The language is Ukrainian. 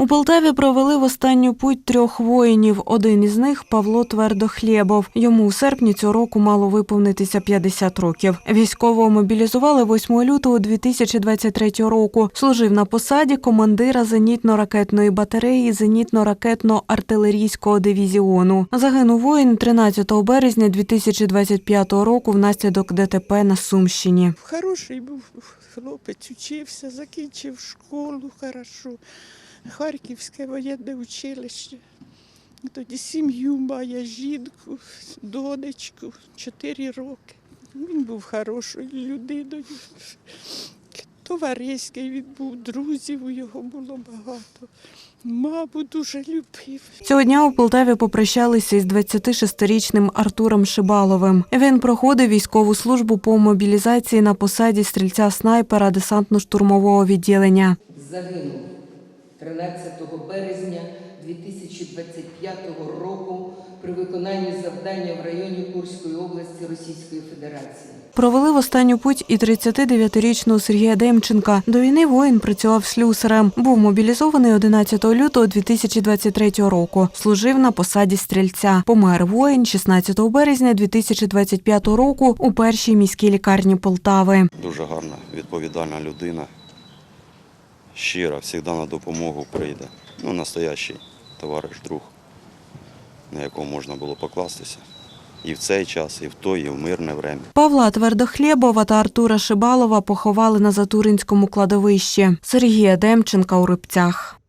У Полтаві провели в останню путь трьох воїнів. Один із них Павло Твердохлєбов. Йому у серпні цього року мало виповнитися 50 років. Військового мобілізували 8 лютого 2023 року. Служив на посаді командира зенітно-ракетної батареї зенітно-ракетно-артилерійського дивізіону. Загинув воїн 13 березня 2025 року внаслідок ДТП на Сумщині. Хороший був хлопець, учився, закінчив школу хорошо. Харківське воєнне училище. Тоді сім'ю має, жінку, донечку, чотири роки. Він був хорошою людиною. Товариський він був, друзів у його було багато. Маму дуже любив. Цього дня у Полтаві попрощалися із 26-річним Артуром Шибаловим. Він проходив військову службу по мобілізації на посаді стрільця снайпера десантно-штурмового відділення. загинув 13 березня 2025 року при виконанні завдання в районі Курської області Російської Федерації. Провели в останню путь і 39-річного Сергія Демченка. До війни воїн працював слюсарем. Був мобілізований 11 лютого 2023 року. Служив на посаді стрільця. Помер воїн 16 березня 2025 року у першій міській лікарні Полтави. Дуже гарна, відповідальна людина. Щира, завжди на допомогу прийде. Ну, настоящий товариш, друг, на якого можна було покластися. І в цей час, і в той, і в мирне время. Павла Твердохлєбова та Артура Шибалова поховали на Затуринському кладовищі. Сергія Демченка у Рибцях.